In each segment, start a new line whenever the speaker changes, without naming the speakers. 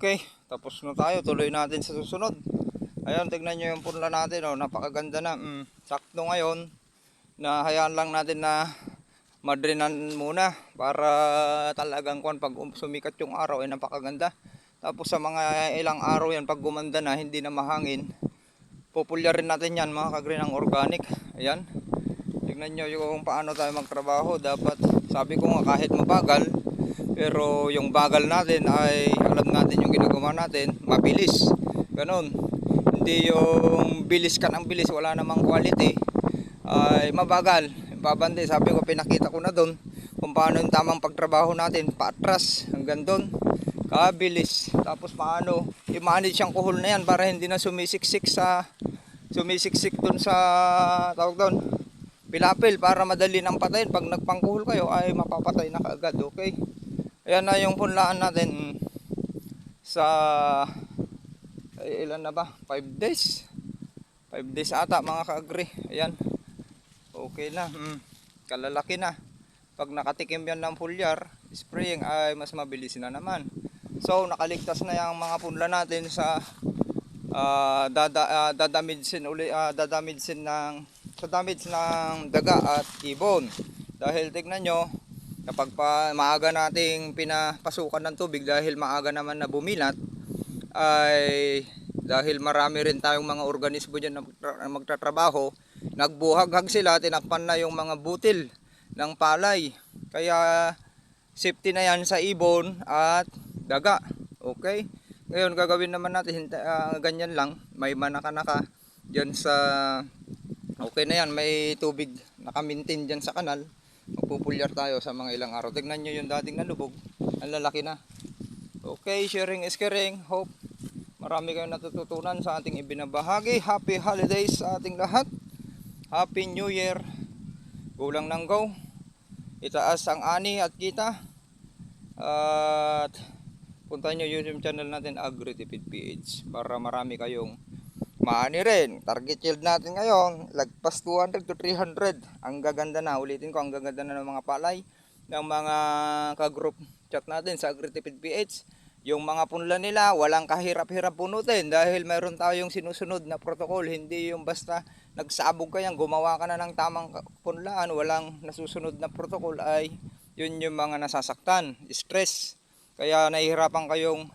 Okay, tapos na tayo. Tuloy natin sa susunod. Ayun, tignan nyo yung punla natin. Oh. Napakaganda na. Mm, sakto ngayon na hayaan lang natin na madrinan muna para talagang kung pag um- sumikat yung araw ay napakaganda. Tapos sa mga ilang araw yan, pag gumanda na, hindi na mahangin, pupulya rin natin yan mga kagrin ng organic. Ayan. Tignan nyo yung paano tayo magtrabaho. Dapat, sabi ko nga kahit mabagal, pero yung bagal natin ay alam natin yung ginagawa natin, mabilis. Ganon. Hindi yung bilis ka ng bilis, wala namang quality, ay mabagal. Babandi, sabi ko, pinakita ko na doon kung paano yung tamang pagtrabaho natin, paatras, hanggang doon. Kabilis. Tapos paano, i-manage yung kuhol na yan para hindi na sumisiksik sa, sumisiksik doon sa, tawag doon, pilapil para madali nang patayin. Pag nagpangkuhol kayo ay mapapatay na kaagad, okay? Ayan na yung punlaan natin sa ay, ilan na ba? 5 days. 5 days ata mga kaagri. Ayan. Okay na. Mm. Kalalaki na. Pag nakatikim yan ng foliar, spraying ay mas mabilis na naman. So nakaligtas na yung mga punla natin sa ah, dada, ah, dadamidsin uli ah, dadamidsin ng sa damage ng daga at ibon. Dahil tignan nyo, kapag pa maaga nating pinapasukan ng tubig dahil maaga naman na bumilat, ay dahil marami rin tayong mga organismo dyan na magtra- magtatrabaho, nagbuhaghag sila, tinakpan na yung mga butil ng palay. Kaya safety na yan sa ibon at daga. Okay? Ngayon gagawin naman natin ah, ganyan lang, may manaka-naka diyan sa Okay na yan, may tubig nakamintin dyan sa kanal. Magpupulyar tayo sa mga ilang araw. Tignan nyo yung dating nalubog. Ang lalaki na. Okay, sharing is caring. Hope marami kayong natututunan sa ating ibinabahagi. Happy holidays sa ating lahat. Happy New Year. Gulang ng go. Itaas ang ani at kita. At punta nyo YouTube channel natin AgriTipid PH para marami kayong Maani rin. Target yield natin ngayon, lagpas 200 to 300. Ang gaganda na. Ulitin ko, ang gaganda na ng mga palay. Ng mga ka-group chat natin sa Agritipid PH. Yung mga punla nila, walang kahirap-hirap punutin dahil mayroon tayong sinusunod na protocol. Hindi yung basta nagsabog ka yan, gumawa ka na ng tamang punlaan, walang nasusunod na protocol ay yun yung mga nasasaktan, stress. Kaya nahihirapan kayong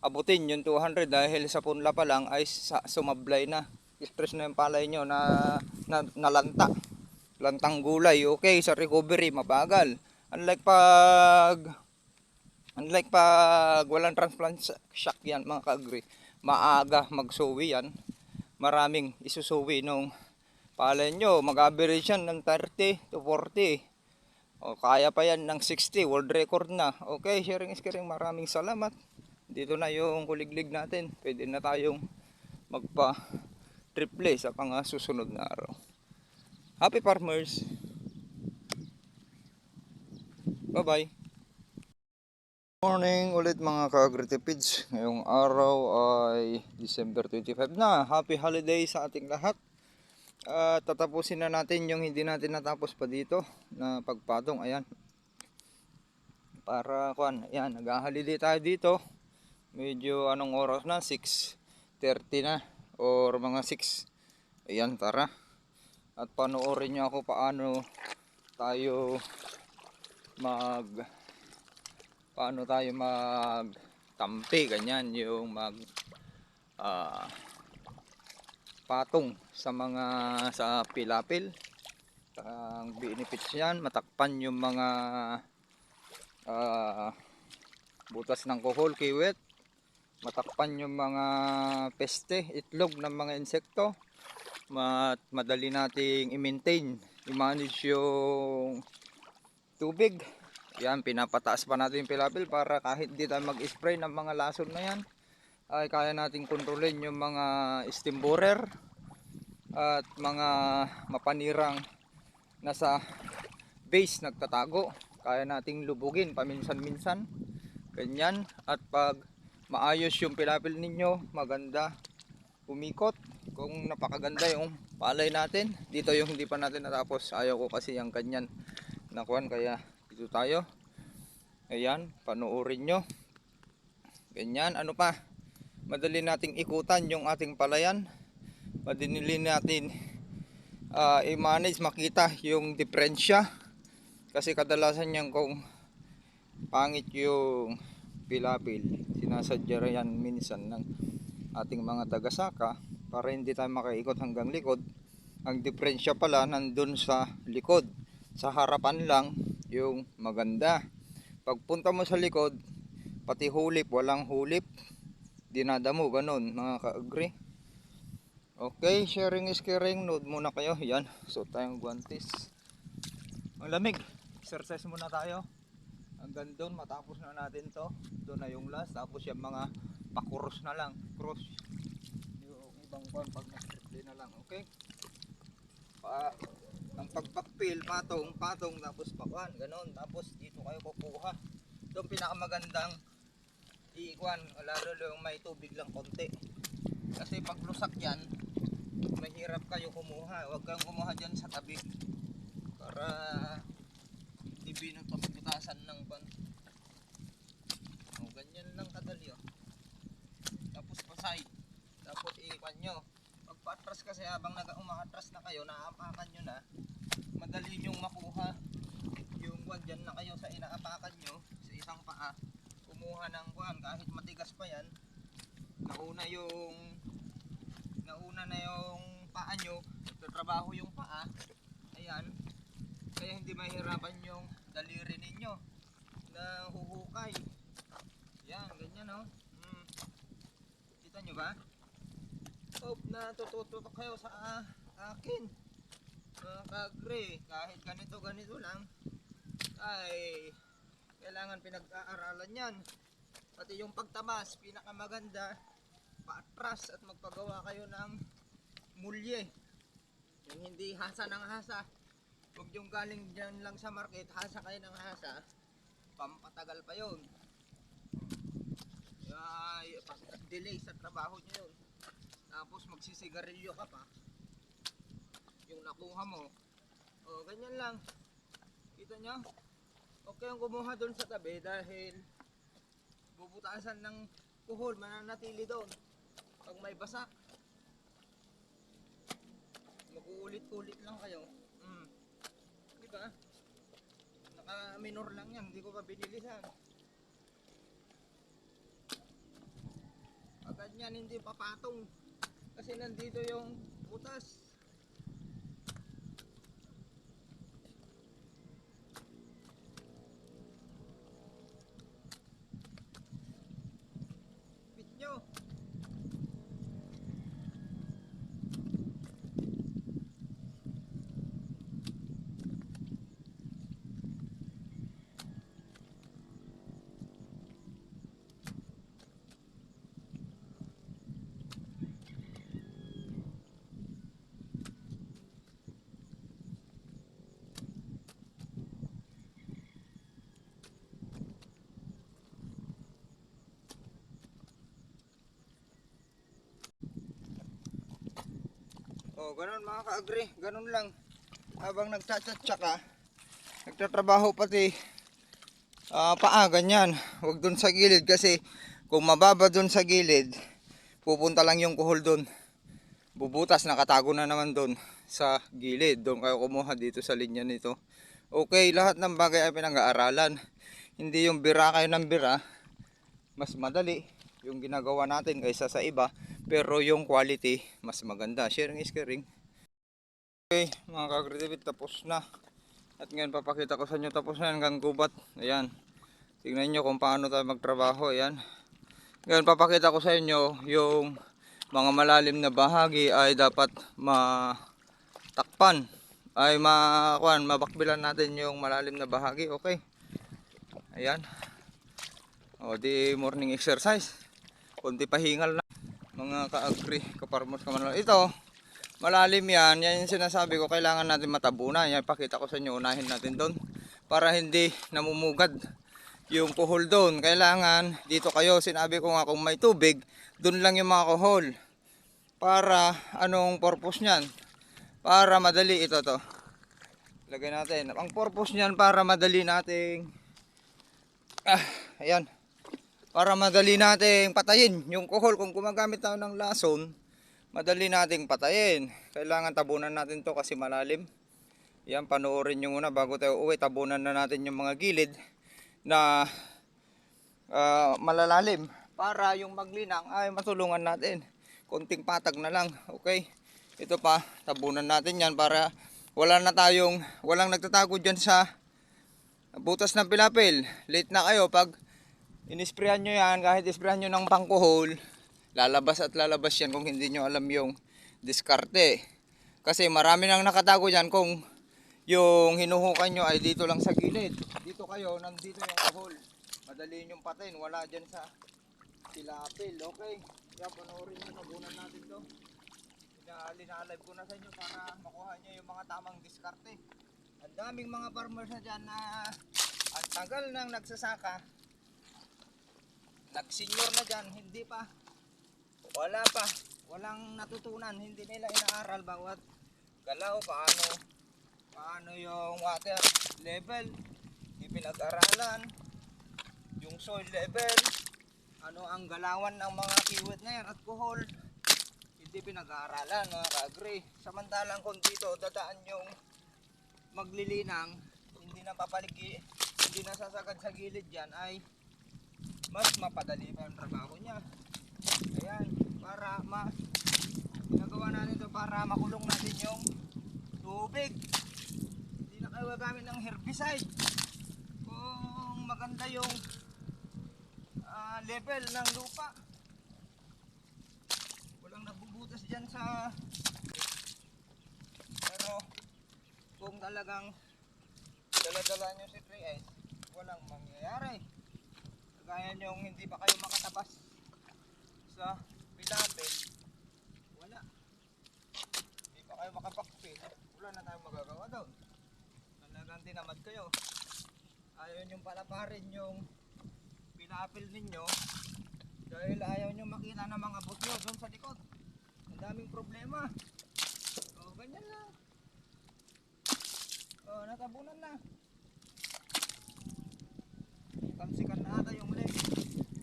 abutin yung 200 dahil sa punla pa lang ay sumablay na. Stress na yung palay nyo na, na nalanta. Lantang gulay, okay, sa recovery, mabagal. Unlike pag unlike pag walang transplant shock yan mga kaagri, maaga magsuwi yan. Maraming isusuwi nung palay nyo. Mag-average yan ng 30 to 40. O kaya pa yan ng 60, world record na. Okay, sharing is caring. Maraming salamat dito na yung kuliglig natin. Pwede na tayong magpa triple sa pang susunod na araw. Happy farmers! Bye-bye! Morning ulit mga ka-agritipids. Ngayong araw ay December 25 na. Happy holiday sa ating lahat. At tatapusin na natin yung hindi natin natapos pa dito na pagpatong. Ayan. Para kuan, ayan, nag-holiday tayo dito medyo anong oras na? 6.30 na or mga 6 ayan tara. At panoorin nyo ako paano tayo mag paano tayo mag tampi ganyan yung mag ah, patong sa mga sa pilapil. Ang benefits yan matakpan yung mga ah, butas ng kuhol, kiwit matakpan yung mga peste, itlog ng mga insekto. Mat madali nating i-maintain i-manage yung tubig. Yan, pinapataas pa natin yung pilapil para kahit di tayo mag-spray ng mga lason na yan ay kaya nating kontrolin yung mga steam borer at mga mapanirang nasa base nagtatago. Kaya nating lubugin paminsan-minsan. Ganyan. At pag maayos yung pilapil ninyo maganda. Umikot kung napakaganda yung palay natin. Dito yung hindi pa natin natapos. Ayaw ko kasi yung ganyan nakuan kaya dito tayo. Ayan panoorin nyo. Ganyan, ano pa? Madali nating ikutan yung ating palayan. Madali natin ah, i-manage, makita yung diferensya. Kasi kadalasan yan kung pangit yung pilapil, sinasadya yan minsan ng ating mga tagasaka para hindi tayo makaikot hanggang likod. Ang diferensya pala nandun sa likod. Sa harapan lang yung maganda. Pagpunta mo sa likod, pati hulip, walang hulip. Dinadamo, ganun, mga ka-agree. Okay, sharing is caring. Nood muna kayo. Yan, suot tayong guantes. Ang lamig. Exercise muna tayo. Hanggang doon, matapos na natin to. Doon na yung last. Tapos yung mga pakurus na lang. Cross. Yung ibang kwan pag na na lang. Okay? Pa, ang pagpakpil, patong, patong, tapos pakwan. Ganon. Tapos dito kayo kukuha. Ang pinakamagandang iikwan. Lalo yung may tubig lang konti. Kasi pag lusak yan, mahirap kayo kumuha. Huwag kang kumuha dyan sa tabi. Para hindi binagpapagutasan ng pan. O, ganyan lang kadali oh. Tapos pasay. Tapos iikwan nyo. Pag patras kasi habang nag umaatras na kayo, naapakan nyo na, madali nyong makuha. Yung kwan dyan na kayo sa inaapakan nyo, sa isang paa. Kumuha ng kwan, kahit matigas pa yan, nauna yung nauna na yung paa nyo, nagtatrabaho yung paa, ayan, kaya hindi mahirapan yung daliri ninyo na huhukay. Yan, ganyan oh. Mm. Kita nyo ba? Hope na tututok kayo sa ah, akin. Mga kagre, kahit ganito ganito lang, ay kailangan pinag-aaralan yan. Pati yung pagtabas, pinakamaganda, paatras at magpagawa kayo ng mulye. Yung hindi hasa ng hasa. Huwag yung galing dyan lang sa market, hasa kayo ng hasa, pampatagal pa yun. Ay, delay sa trabaho nyo yun. Tapos magsisigarilyo ka pa. Yung nakuha mo. O, ganyan lang. Kita nyo? Okay ang kumuha doon sa tabi dahil bubutasan ng kuhol, mananatili doon. Pag may basak, mag-uulit-ulit lang kayo. Di ba? Naka-minor lang yan, hindi ko pa binilisan. Pag ganyan, hindi papatong. Kasi nandito yung butas. Bit nyo. Oh, ganun mga ka-agree. Ganun lang. Habang nagchat-chat ka, nagtatrabaho pati ah, paa, ganyan. Huwag dun sa gilid kasi kung mababa dun sa gilid, pupunta lang yung kuhol dun. Bubutas, nakatago na naman dun sa gilid. Doon kayo kumuha dito sa linya nito. Okay, lahat ng bagay ay pinag-aaralan. Hindi yung bira kayo ng bira, mas madali yung ginagawa natin kaysa sa iba. Pero yung quality, mas maganda. Sharing is caring. Okay, mga kagritibit, tapos na. At ngayon papakita ko sa inyo, tapos na hanggang gubat. Ayan. Tingnan nyo kung paano tayo magtrabaho. Ayan. Ngayon papakita ko sa inyo yung mga malalim na bahagi ay dapat matakpan. Ay ma, kuan, mabakbilan natin yung malalim na bahagi. Okay. Ayan. O di morning exercise. Kunti pahingal na mga ka-agri, kaparmos ka man. Ito, malalim yan. Yan yung sinasabi ko, kailangan natin matabunan. Yan, pakita ko sa inyo, unahin natin doon. Para hindi namumugad yung kuhol doon. Kailangan, dito kayo, sinabi ko nga kung may tubig, doon lang yung mga kuhol. Para, anong purpose niyan? Para madali ito to. Lagay natin. Ang purpose niyan para madali nating, ah, ayan. Para madali nating patayin yung kuhol kung gumagamit tayo ng lason madali nating patayin. Kailangan tabunan natin to kasi malalim. Yan panoorin nyo muna bago tayo uwi tabunan na natin yung mga gilid na ah, malalalim para yung maglinang ay matulungan natin. Konting patag na lang okay? Ito pa tabunan natin yan para wala na tayong walang nagtatago dyan sa butas ng pilapil. Late na kayo pag inisprayan nyo yan kahit isprayan nyo ng pangkuhol lalabas at lalabas yan kung hindi nyo alam yung diskarte. Kasi marami nang nakatago dyan kung yung hinuhukan nyo ay dito lang sa gilid. Dito kayo nandito yung kuhol. Madali yung patayin wala dyan sa pilapil okay kaya panoorin nyo tabunan natin to. Linalive ko na sa inyo para makuha nyo yung mga tamang diskarte. Ang daming mga farmers na dyan na ang tagal nang nagsasaka nagsenyor na dyan hindi pa. Wala pa. Walang natutunan hindi nila inaaral bawat galaw paano paano yung water level hindi pinag-aralan yung soil level ano ang galawan ng mga kiwit na yan at kuhol. Hindi pinag-aaralan mga ka-agree samantalang kung dito dadaan yung maglilinang hindi na papaligi hindi na sasagad sa gilid dyan ay mas mapadali pa yung trabaho niya. Ayan para ma ginagawa natin ito para makulong natin yung tubig. Hindi na kayo gagamit ng herbicide. Kung maganda yung ah, level ng lupa. Walang nabubutas dyan sa pero kung talagang dala-dala nyo si 3S walang mangyayari kagaya nyong hindi pa kayo makatabas sa pilapil wala. Hindi pa kayo makapakpil wala na tayong magagawa doon. Talagang tinamad kayo. Ayaw nyong palaparin yung pilapil ninyo dahil ayaw nyo makita ng mga butyo doon sa likod. Ang daming problema. O ganyan lang Oh, natabunan na. Tamsikan na ata yung leg.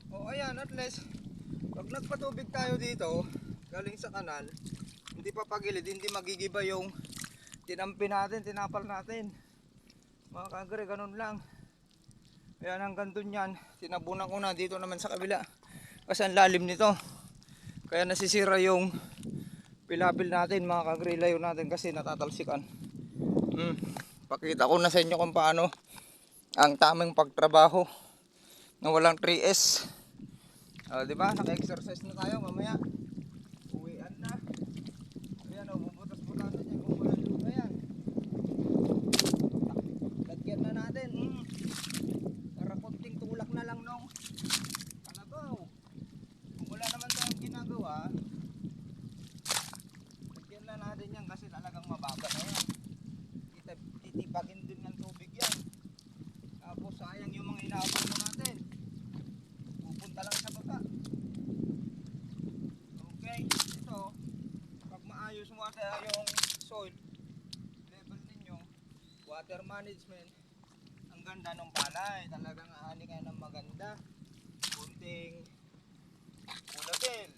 Oh, ayan, at least pag nagpatubig tayo dito, galing sa kanal, hindi pa pagilid, hindi magigiba yung tinampi natin, tinapal natin. Mga kagre, ganun lang. Ayan, hanggang dun yan. Tinabunan ko na dito naman sa kabila. Kasi ang lalim nito. Kaya nasisira yung pilapil natin, mga kagre, layo natin kasi natatalsikan. Hmm. Pakita ko na sa inyo kung paano ang tamang pagtrabaho na walang 3S. Ah, di ba? Naka-exercise na tayo mamaya. Uwian na. Ayan, oh, bubutas-butasan yan kung walang lupa yan. Lagyan na natin. Mm. Para konting tulak na lang nung kalabaw. Kung wala naman tayong ginagawa, lagyan na natin yan kasi talagang mababa na yan titip- titipagin din ng tubig yan. Tapos sayang yung mga inaabang mo natin. Pupunta lang sa baba. Okay, ito, pag maayos mo ata yung soil level ninyo, water management, ang ganda ng palay. Talagang aani kayo ng maganda. Kunting bulatil,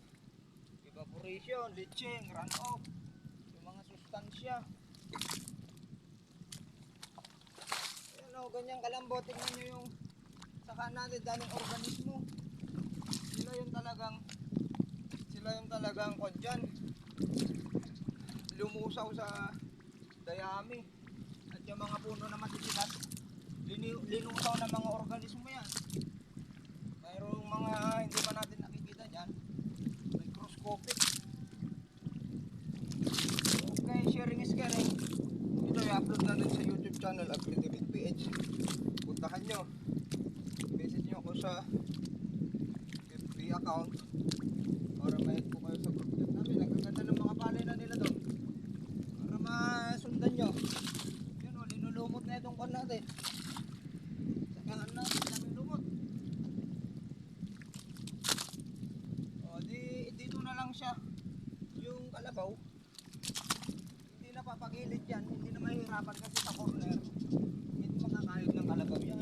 evaporation, leaching, runoff, yung mga sustansya. Ayan o, ganyan kalambot. Tingnan nyo yung saka natin daming organismo. Sila yung talagang sila yung talagang kwan dyan. Lumusaw sa dayami. Mga puno na matitigas, linusaw ng mga organismo yan. Mayroong mga hindi pa natin nakikita dyan. Microscopic. Okay, sharing is caring. Ito i-upload natin sa YouTube channel Agridivic PH. Puntahan nyo. Message nyo ako sa FB account para ma-add po kayo sa group chat namin. Ang gaganda ng mga palay na nila doon. Para masundan nyo. Yun o, linulumot na itong kwan natin. Sakahan natin namin lumot. O, di, dito na lang siya. Yung kalabaw hindi na papagilid yan, hindi na mahirapan kasi sa corner, hindi makakayod ng kalabaw yan.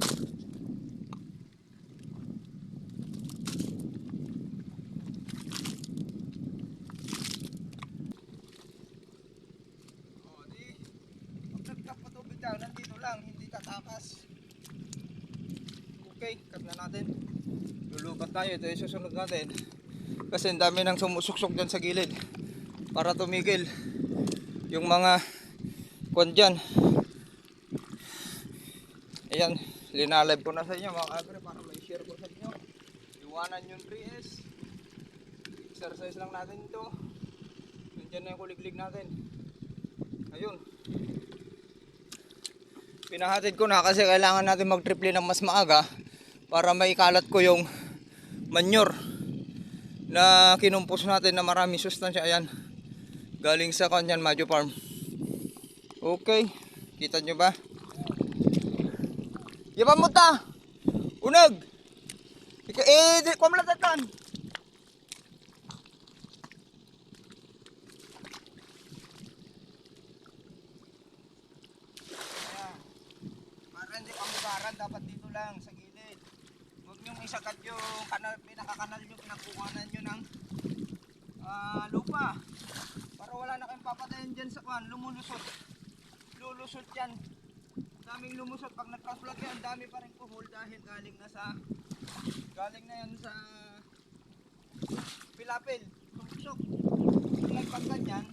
Okay, cut na natin. Lulubat tayo. Ito yung susunod natin. Kasi ang dami nang sumusuksok dyan sa gilid. Para tumigil. Yung mga kwan dyan. Ayan, linalive ko na sa inyo mga kabre para may share ko sa inyo. Iwanan yung 3S. Exercise lang natin ito. Nandiyan na yung kuliglig natin. Ayun. Pinahatid ko na kasi kailangan natin mag-triple ng mas maaga para maikalat ko yung manure na kinumpos natin na maraming sustansya. Ayan. Galing sa kanyan Majo Farm. Okay. Kita nyo ba? Yaba mo ta! Unag! Eh, di, kumlatatan! Ayan. Para hindi pamugaran, dapat dito lang, sa gilid. Isakat yung kanal, pinakakanal nyo, pinakuhanan nyo ng ah, lupa. Para wala na kayong papatayin dyan sa kwan, lumulusot. Lulusot yan. Daming lumusot. Pag nag-crossflag yan, dami pa rin kuhol dahil galing na sa, galing na yan sa pilapil. Tumusok. Kung nagpagkan yan,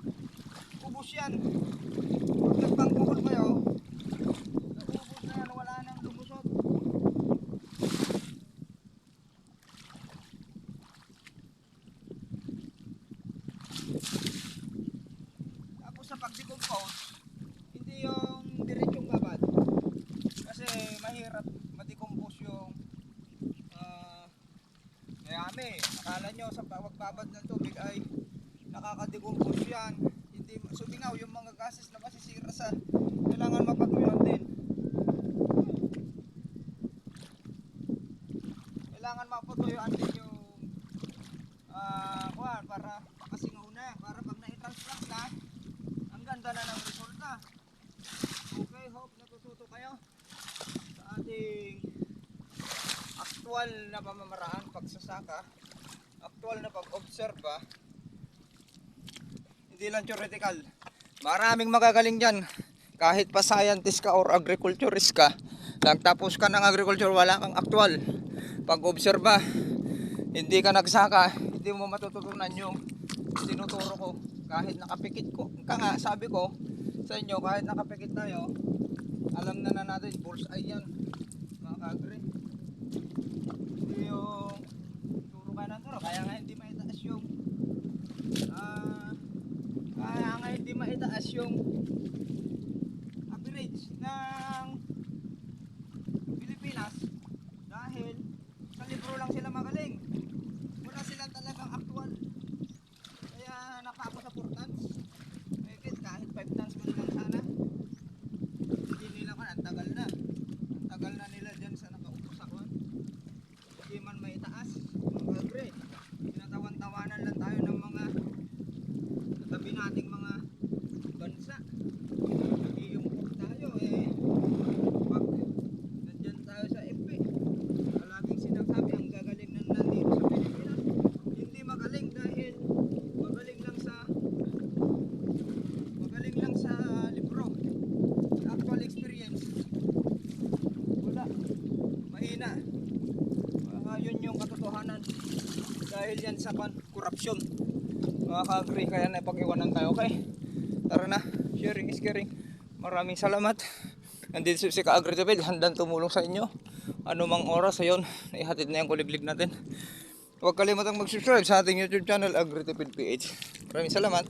ubus yan. Pag nagpangkuhol kayo, Naubos na yan, wala nang lumusot. Tapos sa pag-decompose, hindi yung diretsong babad. Kasi mahirap ma-decompose yung ah, mayami. Akala nyo sa pagbabad ng tubig ay nakaka-decompose yan. Hindi sumingaw yung mga gases na masisira sa kailangan mapatuyuan din. Kailangan mapatuyuan din yung ah kuwan para makasingaw na para pag na-transplant na ang ganda na ng resulta. Okay, hope natututo kayo sa ating actual na pamamaraan pagsasaka, actual na pag-obserba, hindi lang theoretical. Maraming magagaling dyan. Kahit pa scientist ka or agriculturist ka, nagtapos ka ng agriculture, wala kang actual. Pag-obserba, hindi ka nagsaka, hindi mo matututunan yung tinuturo ko. Kahit nakapikit ko, ka nga, sabi ko sa inyo, kahit nakapikit tayo, alam na na natin, bullseye yan. Mga kagre. Hindi yung turo ka ng turo, kaya nga hindi maitaas yung ah kaya nga hindi maitaas yung average ng Pilipinas dahil sa libro lang sila magaling. Wala silang talagang actual. Kaya nakapa sa 4 tons. Mahigit kahit 5 tons man lang sana. Hindi nila kan, ang tagal na. Ang tagal na nila dyan sa nakaupo sa kwan. Hindi man maitaas. Mga kagre. Tinatawan-tawanan lang tayo ng mga katabi nating mga bansa. Nag-iimport tayo eh. Pag nandyan tayo sa FP, palaging sinasabi ang gagaling ng nandito sa Pilipinas. Hindi magaling dahil magaling lang sa magaling lang sa libro. Actual experience. Wala. Mahina. Ah, yun yung katotohanan. Dahil yan sa corruption. Mga ka-agree, kaya napag-iwanan tayo. Okay? Tara na. Sharing is caring. Maraming salamat. Nandito si Ka-Agri Tupid. Handang tumulong sa inyo. Ano mang oras, ayun. Naihatid na yung kuliglig natin. Huwag kalimutang mag-subscribe sa ating YouTube channel, Agri Tupid PH. Maraming salamat.